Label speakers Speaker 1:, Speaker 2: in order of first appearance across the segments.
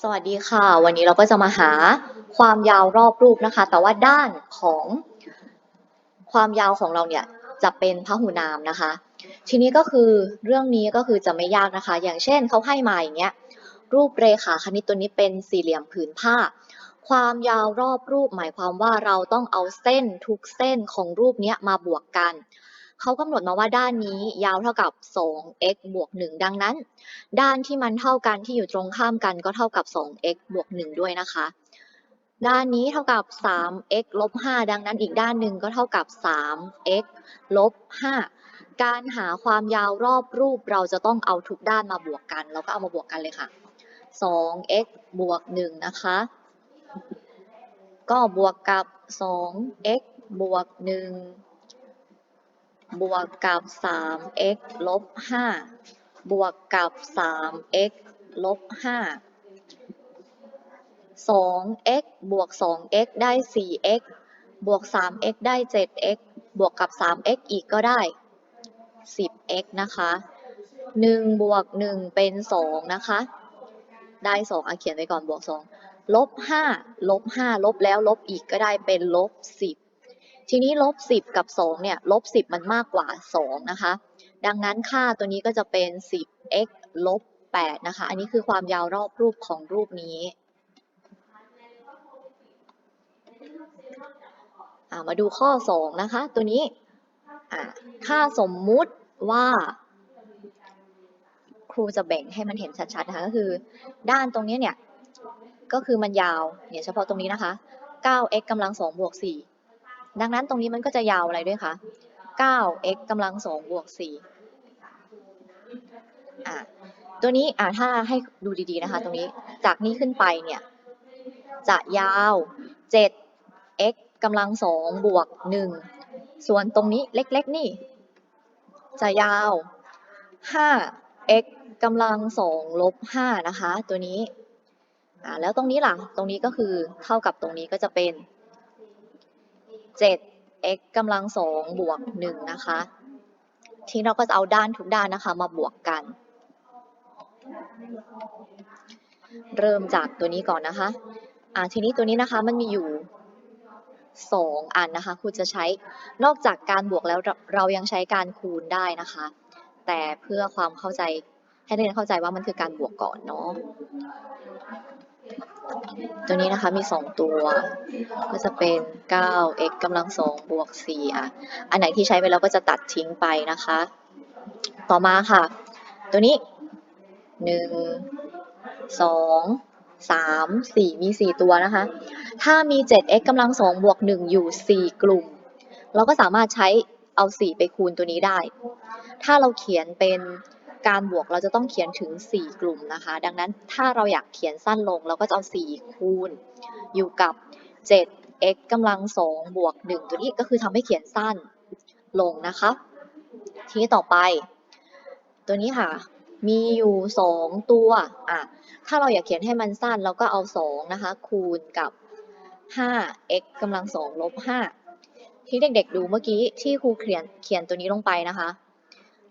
Speaker 1: สวัสดีค่ะ วันนี้เราก็จะมาหาความยาวรอบรูปนะคะ แต่ว่าด้านของความยาวของเราเนี่ยจะเป็นพหุนามนะคะ ทีนี้ก็คือเรื่องนี้ก็คือจะไม่ยากนะคะ อย่างเช่นเขาให้มาอย่างเงี้ยรูปเรขาคณิตตัวนี้เป็นสี่เหลี่ยมผืนผ้า ความยาวรอบรูปหมายความว่าเราต้องเอาเส้นทุกเส้นของรูปเนี้ยมาบวกกัน เขากำหนดมาว่าด้านนี้ยาวเท่ากับ 2x บวก 1 ดังนั้น ด้านที่มันเท่ากันที่อยู่ตรงข้ามกันก็เท่ากับ 2x บวก 1 ด้วยนะคะ ด้านนี้เท่ากับ 3x ลบ 5 ดังนั้นอีกด้านหนึ่งก็เท่ากับ 3x ลบ 5 การหาความยาวรอบรูปเราจะต้องเอาทุกด้านมาบวกกัน เราก็เอามาบวกกันเลยค่ะ 2x บวก 1 นะคะ ก็บวกกับ 2x บวก 1 บวกกับ 3x ลบ 5 บวกกับ 3x ลบ 5 2x บวก 2x ได้ 4x บวก 3x ได้ 7x บวกกับ 3x อีกก็ได้ 10x นะคะ 1 บวก 1 เป็น 2 นะคะ ได้ 2อะเขียนไว้ก่อนบวก 2 ลบ 5 ลบ 5 ลบแล้วลบอีกก็ได้เป็นลบ 10 ทีนี้ลบ10 กับ 2 เนี่ย ลบ 10 มันมากกว่า 2 นะคะ ดังนั้นค่าตัวนี้ก็จะเป็น 10x ลบ 8 นะคะ อันนี้คือความยาวรอบรูปของรูปนี้ามาดูข้อ 2 นะคะ ตัวนี้อ่าถ้าสมมุติว่า ครูจะแบ่งให้มันเห็นชัดๆ นะคะ ก็คือ ด้านตรงนี้เนี่ย ก็คือมันยาว เนี่ยเฉพาะตรงนี้นะคะ 9x กำลัง2บวก4 ดังนั้นตรงนี้มันก็จะยาวอะไรด้วยคะ 9x กำลัง2บวก4อะตัวนี้อะถ้าให้ดูดีๆนะคะ ตรงนี้จากนี้ขึ้นไปเนี่ย จะยาว 7x กำลัง2บวก1ส่วนตรงนี้เล็กๆนี่ จะยาว 5x กำลัง2ลบ5นะคะ ตัวนี้อ่าแล้วตรงนี้ล่ะ ตรงนี้ก็คือเท่ากับตรงนี้ก็จะเป็น 7x กำลัง2บวก1นะคะ ทีนี้เราก็จะเอาด้านทุกด้านนะคะมาบวกกัน เริ่มจากตัวนี้ก่อนนะคะ อ่าทีนี้ตัวนี้นะคะมันมีอยู่ 2 อันนะคะครูจะใช้นอกจากการบวกแล้วเราเรายังใช้การคูณได้นะคะ แต่เพื่อความเข้าใจให้นักเรียนเข้าใจว่ามันคือการบวกก่อนเนาะ ตัวนี้นะคะมี 2 ตัว ก็จะเป็น 9x กำลัง2บวก4อะ อันไหนที่ใช้ไปแล้วก็จะตัดทิ้งไปนะคะ ต่อมาค่ะ ตัวนี้ 1 2 3 4 มี 4 ตัวนะคะ ถ้ามี 7x กำลัง2บวก 1 อยู่ 4 กลุ่ม เราก็สามารถใช้เอา 4 ไปคูณตัวนี้ได้ ถ้าเราเขียนเป็น การบวกเราจะต้องเขียนถึง 4 กลุ่มนะคะ ดังนั้นถ้าเราอยากเขียนสั้นลงเราก็จะเอา 4 คูณ อยู่กับ 7x กำลัง2บวก 1 ตัวนี้ก็คือทำให้เขียนสั้นลงนะคะ ทีนี้ต่อไป ตัวนี้ค่ะ มีอยู่ 2 ตัวอะถ้าเราอยากเขียนให้มันสั้นเราก็เอา 2 นะคะ คูณกับ 5x กำลัง2ลบ5ที่เด็กๆดูเมื่อกี้ที่ครูเขียนเขียนตัวนี้ลงไปนะคะ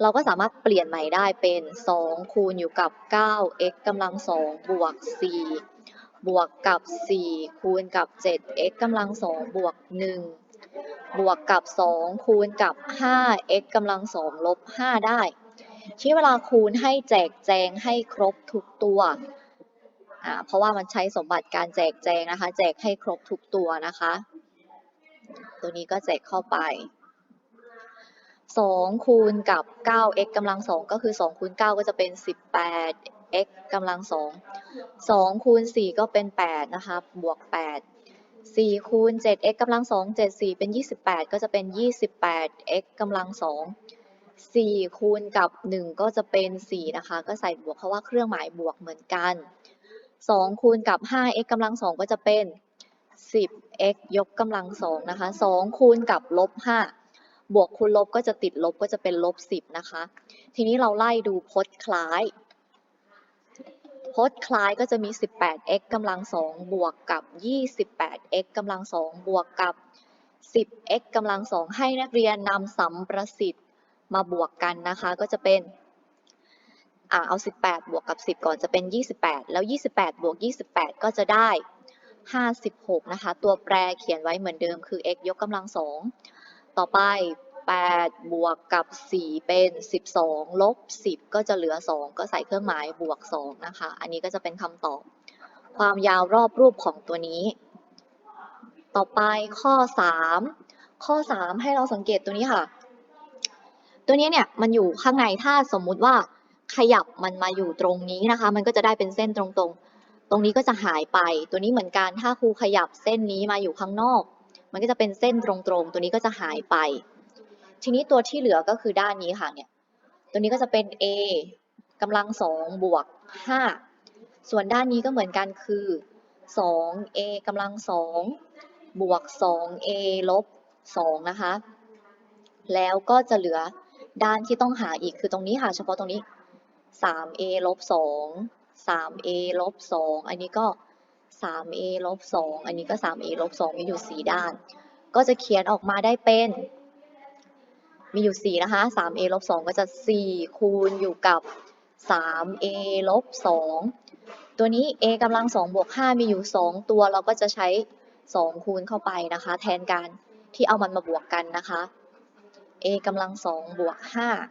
Speaker 1: เราก็สามารถเปลี่ยนใหม่ได้เป็น2คูณอยู่กับ 9x กำลัง2บวก 4 บวกกับ 4 คูณกับ 7x กำลัง2บวก 1 บวกกับ 2 คูณกับ 5x กำลัง2ลบ 5 ได้ ที่เวลาคูณให้แจกแจงให้ครบทุกตัวอ่าเพราะว่ามันใช้สมบัติการแจกแจงนะคะ แจกให้ครบทุกตัวนะคะ ตัวนี้ก็แจกเข้าไป 2คูณกับ 9x กำลัง2ก็คือ2คูณ9ก็จะเป็น 18x กำลัง2 2คูณ4ก็เป็น8นะคะบวก 8 4คูณ 7x กำลัง2 7 4 เป็น 28 ก็จะเป็น 28x กำลัง2 4คูณกับ 1 ก็จะเป็น 4 นะคะ ก็ใส่บวกเพราะว่าเครื่องหมายบวกเหมือนกัน 2 คูณกับ 5x กำลัง2ก็จะเป็น 10x ยกกำลัง2นะคะ 2 คูณกับลบ5 บวกคูณลบก็จะติดลบก็จะเป็นลบ10นะคะ ทีนี้เราไล่ดูพจน์คล้าย พจน์คล้ายก็จะมี 18x กำลัง2บวกกับ 28x กำลัง2บวกกับ 10x กำลัง2ให้นักเรียนนำสัมประสิทธิ์มาบวกกันนะคะ ก็จะเป็นอ่าเอา 18 บวกกับ 10 ก่อนจะเป็น 28 แล้ว 28 บวก 28 ก็จะได้ 56 นะคะ ตัวแปรเขียนไว้เหมือนเดิมคือ x ยกกำลังสอง ต่อไป 8 บวกกับ 4 เป็น 12 ลบ 10 ก็จะเหลือ 2 ก็ใส่เครื่องหมายบวก 2 นะคะ อันนี้ก็จะเป็นคำตอบ ความยาวรอบรูปของตัวนี้ ต่อไปข้อ 3 ข้อ 3 ให้เราสังเกตตัวนี้ค่ะ ตัวนี้เนี่ยมันอยู่ข้างในถ้าสมมุติว่าขยับมันมาอยู่ตรงนี้นะคะ มันก็จะได้เป็นเส้นตรงๆ ตรงนี้ก็จะหายไป ตัวนี้เหมือนกันถ้าครูขยับเส้นนี้มาอยู่ข้างนอก มันก็จะเป็นเส้นตรงๆ ตัวนี้ก็จะหายไป ทีนี้ตัวที่เหลือก็คือด้านนี้ค่ะเนี่ย ตัวนี้ก็จะเป็น a กำลังสองบวก5ส่วนด้านนี้ก็เหมือนกันคือ 2a กำลังสองบวก 2a ลบ2นะคะ แล้วก็จะเหลือด้านที่ต้องหาอีกคือตรงนี้ค่ะ เฉพาะตรงนี้ 3a ลบ2 3a ลบ2อันนี้ก็ 3a ลบ2อันนี้ก็ 3a ลบ2มีอยู่ 4 ด้าน ก็จะเขียนออกมาได้เป็น มีอยู่ 4 นะคะ 3a ลบ2ก็จะ 4 คูณอยู่กับ 3a ลบ2ตัวนี้ a กำลัง2บวก5มีอยู่ 2 ตัวเราก็จะใช้ 2 คูณเข้าไปนะคะ แทนการที่เอามันมาบวกกันนะคะ a กำลัง2บวก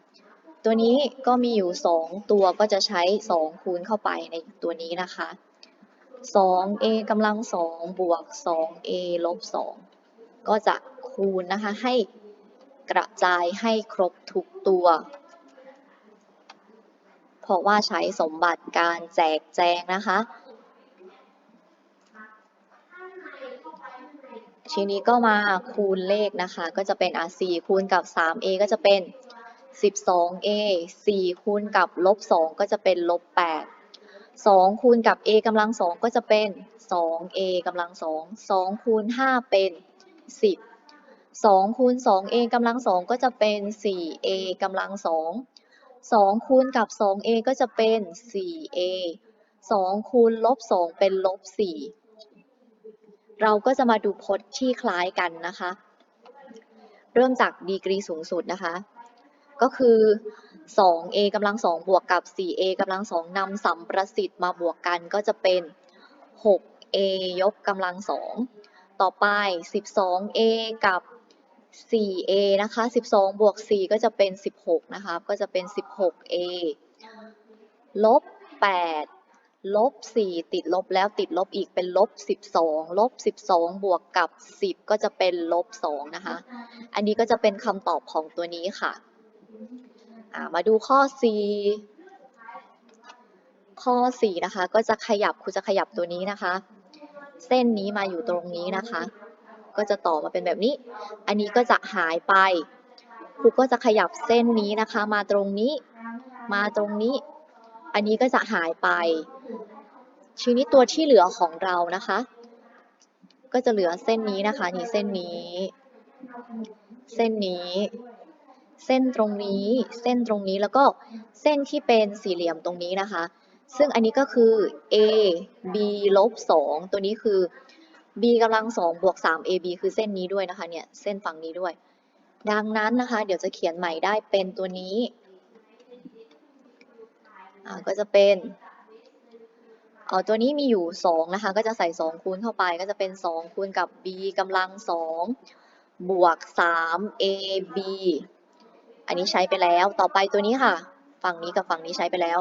Speaker 1: 5ตัวนี้ก็มีอยู่ 2 ตัวก็จะใช้ 2 คูณเข้าไปในตัวนี้นะคะ 2a กำลัง2บวก 2a ลบ2ก็จะคูณนะคะให้กระจายให้ครบทุกตัว เพราะว่าใช้สมบัติการแจกแจงนะคะทีนี้ก็มาคูณเลขนะคะ ก็จะเป็นอะ4คูณกับ 3a ก็จะเป็น 12a 4คูณกับลบ2ก็จะเป็นลบ8 2คูณกับ a กำลัง2ก็จะเป็น 2a กำลัง2 2คูณ5เป็น10 2คูณ 2a กำลัง2ก็จะเป็น 4a กำลัง2 2คูณกับ 2a ก็จะเป็น 4a 2คูณลบ2เป็นลบ4เราก็จะมาดูพจน์ที่คล้ายกันนะคะ เริ่มจากดีกรีสูงสุดนะคะ ก็คือ 2a กำลัง2บวกกับ 4a กำลัง2นำสัมประสิทธิ์มาบวกกันก็จะเป็น 6a ยกกำลัง2ต่อไป 12a กับ 4a นะคะ 12 บวก 4 ก็จะเป็น 16 นะคะ ก็จะเป็น 16a ลบ 8 ลบ 4 ติดลบแล้วติดลบอีกเป็นลบ 12 ลบ 12 บวกกับ 10 ก็จะเป็นลบ 2 นะคะ อันนี้ก็จะเป็นคำตอบของตัวนี้ค่ะ มาดูข้อ4ข้อ 4 นะคะ ก็จะขยับครูจะขยับตัวนี้นะคะ เส้นนี้มาอยู่ตรงนี้นะคะ ก็จะต่อมาเป็นแบบนี้ อันนี้ก็จะหายไปครูก็จะขยับเส้นนี้นะคะ มาตรงนี้ มาตรงนี้ อันนี้ก็จะหายไปทีนี้ตัวที่เหลือของเรานะคะ ก็จะเหลือเส้นนี้นะคะนี่เส้นนี้ เส้นนี้ เส้นตรงนี้ เส้นตรงนี้แล้วก็เส้นที่เป็นสี่เหลี่ยมตรงนี้นะคะ ซึ่งอันนี้ก็คือ a b ลบ2ตัวนี้คือ b กำลัง2บวก3 ab คือเส้นนี้ด้วยนะคะเนี่ยเส้นฝั่งนี้ด้วย ดังนั้นนะคะ เดี๋ยวจะเขียนใหม่ได้เป็นตัวนี้ก็จะเป็นเออตัวนี้มีอยู่ 2 นะคะ ก็จะใส่ 2 คูณเข้าไปก็จะเป็น 2 คูณกับ b กำลัง 2 บวก 3 ab อันนี้ใช้ไปแล้ว ต่อไปตัวนี้ค่ะ ฝั่งนี้กับฝั่งนี้ใช้ไปแล้ว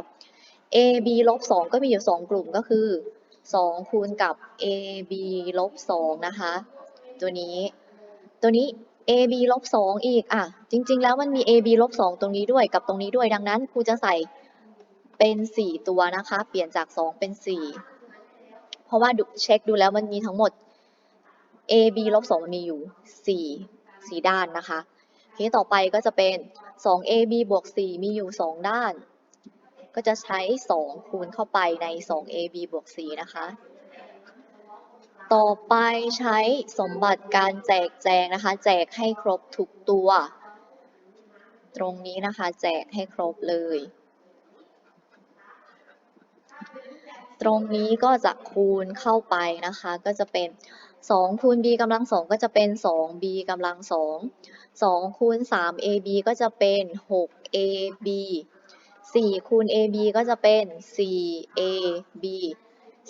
Speaker 1: ab ลบ2ก็มีอยู่ 2 กลุ่มก็คือ 2 คูณกับ ab ลบ2นะคะ ตัวนี้ ตัวนี้ ab ลบ2อีก อะ จริง ๆ แล้วมันมี ab ลบ2ตรงนี้ด้วยกับตรงนี้ด้วย ดังนั้นครูจะใส่เป็น 4 ตัวนะคะ เปลี่ยนจาก 2 เป็น 4 เพราะว่าดูเช็คดูแล้วมันมีทั้งหมด ab ลบ2มันมีอยู่ 4 4 ด้านนะคะ ทีนี้ต่อไปก็จะเป็น 2ab บวก 4 มีอยู่ 2 ด้าน ก็จะใช้ 2 คูณเข้าไปใน 2ab บวก 4 นะคะ ต่อไปใช้สมบัติการแจกแจงนะคะ แจกให้ครบทุกตัว ตรงนี้นะคะ แจกให้ครบเลย ตรงนี้ก็จะคูณเข้าไปนะคะ ก็จะเป็น 2คูณ b กำลัง2ก็จะเป็น 2b กำลัง2 2คูณ 3ab ก็จะเป็น 6ab 4คูณ AB ก็จะเป็น 4AB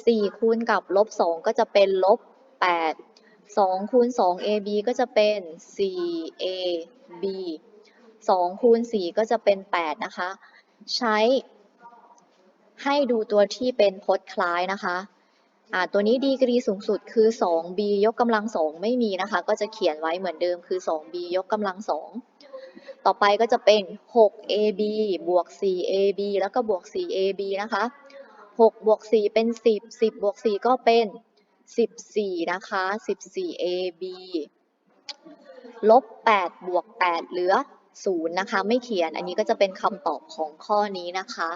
Speaker 1: 4คูณกับลบ2ก็จะเป็นลบ8 2คูณ 2AB ก็จะเป็น 4AB 2คูณ 4 ก็จะเป็น 8 นะคะ ใช้ให้ดูตัวที่เป็นพจน์คล้ายนะคะ ตัวนี้ดีกรีสูงสุดคือ 2b ยกกำลัง2ไม่มีนะคะ ก็จะเขียนไว้เหมือนเดิมคือ 2b ยกกำลัง2ต่อไปก็จะเป็น 6ab บวก 4ab แล้วก็บวก 4ab นะคะ 6 บวก 4 เป็น 10 10 บวก 4 ก็เป็น 14 นะคะ 14ab ลบ 8 บวก 8 เหลือ 0 นะคะ ไม่เขียน อันนี้ก็จะเป็นคำตอบของข้อนี้นะคะ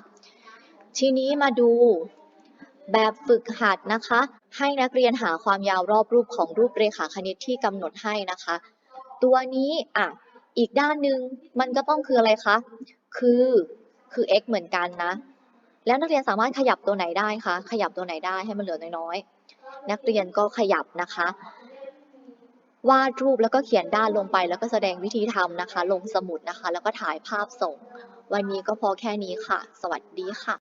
Speaker 1: ทีนี้มาดู แบบฝึกหัดนะคะ ให้นักเรียนหาความยาวรอบรูปของรูปเรขาคณิตที่กำหนดให้นะคะ ตัวนี้อะอีกด้านหนึ่งมันก็ต้องคืออะไรคะคือคือ x เหมือนกันนะ แล้วนักเรียนสามารถขยับตัวไหนได้คะขยับตัวไหนได้ให้มันเหลือน้อยๆนักเรียนก็ขยับนะคะวาดรูปแล้วก็เขียนด้านลงไป แล้วก็แสดงวิธีทำนะคะ ลงสมุดนะคะ แล้วก็ถ่ายภาพส่ง วันนี้ก็พอแค่นี้ค่ะ สวัสดีค่ะ